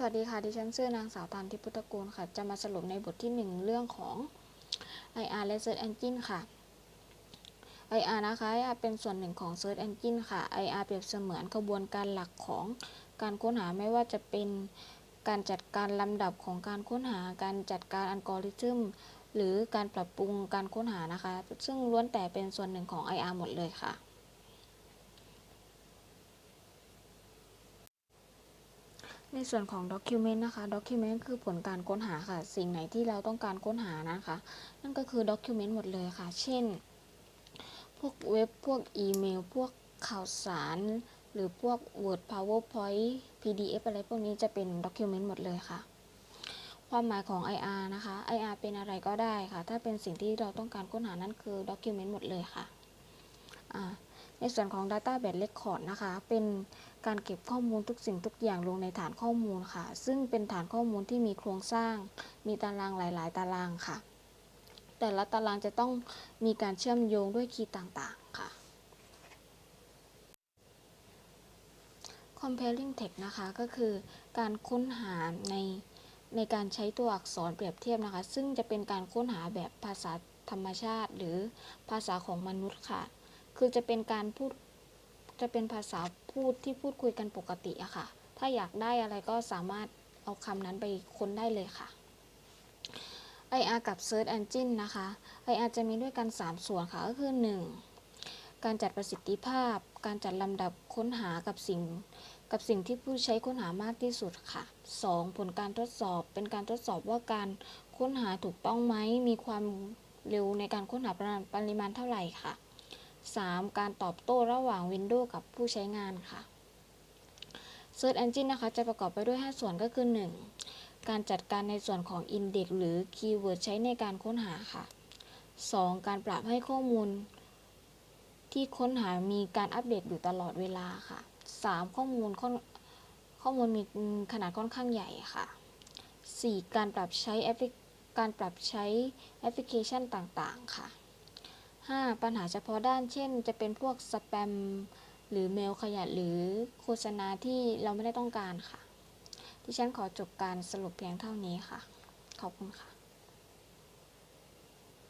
สวัสดีค่ะ ดิฉันชื่อนางสาวตันทิพุทธกูลค่ะ จะมาสรุปในบทที่ 1 เรื่องของ IR และ Search Engine ค่ะ IR นะคะ IR เป็นส่วนหนึ่งของ Search Engine ค่ะ IR เปรียบเสมือนกระบวนการหลักของการค้นหาไม่ว่าจะเป็นการจัดการลำดับของการค้นหา การจัดการอัลกอริทึม หรือการปรับปรุงการค้นหานะคะ ซึ่งล้วนแต่เป็นส่วนหนึ่งของ IR หมดเลยค่ะ ในส่วนของ Document นะคะ Document คือผลการค้นหาค่ะ สิ่งไหนที่เราต้องการค้นหานะคะ นั่นก็คือ Document หมดเลยค่ะ เช่น พวกเว็บ พวกอีเมล พวกข่าวสาร หรือพวก Word PowerPoint PDF อะไรพวกนี้จะเป็น Document หมดเลยค่ะ ความหมายของ IR นะคะ IR เป็นอะไรก็ได้ค่ะ ถ้าเป็นสิ่งที่เราต้องการค้นหานั่นคือ Document หมดเลยค่ะ อ่า ในส่วนของ Database Record นะคะ เป็นการเก็บข้อมูลทุกสิ่งทุกอย่างลงในฐานข้อมูลค่ะ ซึ่งเป็นฐานข้อมูลที่มีโครงสร้าง มีตารางหลาย ๆ ตารางค่ะ แต่ละตารางจะต้องมีการเชื่อมโยงด้วยคีย์ต่าง ๆ ค่ะ Comparing Text นะคะ ก็คือการค้นหาในในการใช้ตัวอักษรเปรียบเทียบนะคะ ซึ่งจะเป็นการค้นหาแบบภาษาธรรมชาติ หรือภาษาของมนุษย์ค่ะ คือจะเป็นการพูดจะเป็นภาษาพูดที่พูดคุยกันปกติอะค่ะ ถ้าอยากได้อะไรก็สามารถเอาคำนั้นไปค้นได้เลยค่ะ IR กับ Search Engine นะคะ IR จะมีด้วยกัน 3 ส่วนค่ะ ก็คือ 1. การจัดประสิทธิภาพ การจัดลำดับค้นหากับสิ่ง กับสิ่งที่ผู้ใช้ค้นหามากที่สุดค่ะ 2. ผลการทดสอบ เป็นการทดสอบว่าการค้นหาถูกต้องไหม มีความเร็วในการค้นหาปริมาณเท่าไหร่ค่ะ 3. การตอบโต้ระหว่าง Windows กับผู้ใช้งานค่ะ Search Engine นะคะ จะประกอบไปด้วย 5 ส่วนก็คือ 1. การจัดการในส่วนของ Index หรือ Keyword ใช้ในการค้นหาค่ะ 2. การปรับให้ข้อมูล ที่ค้นหามีการอัปเดตอยู่ตลอดเวลาค่ะ 3. ข้อมูลข้อมูลมีขนาดค่อนข้างใหญ่ค่ะ 4. การปรับใช้แอปการปรับใช้แอปพลิเคชันต่างๆ ค่ะ 5. ปัญหาเฉพาะด้าน เช่น จะเป็นพวกสแปมหรือเมลขยะหรือโฆษณาที่เราไม่ได้ต้องการค่ะ ที่ฉันขอจบการสรุปเพียงเท่านี้ค่ะ ขอบคุณค่ะ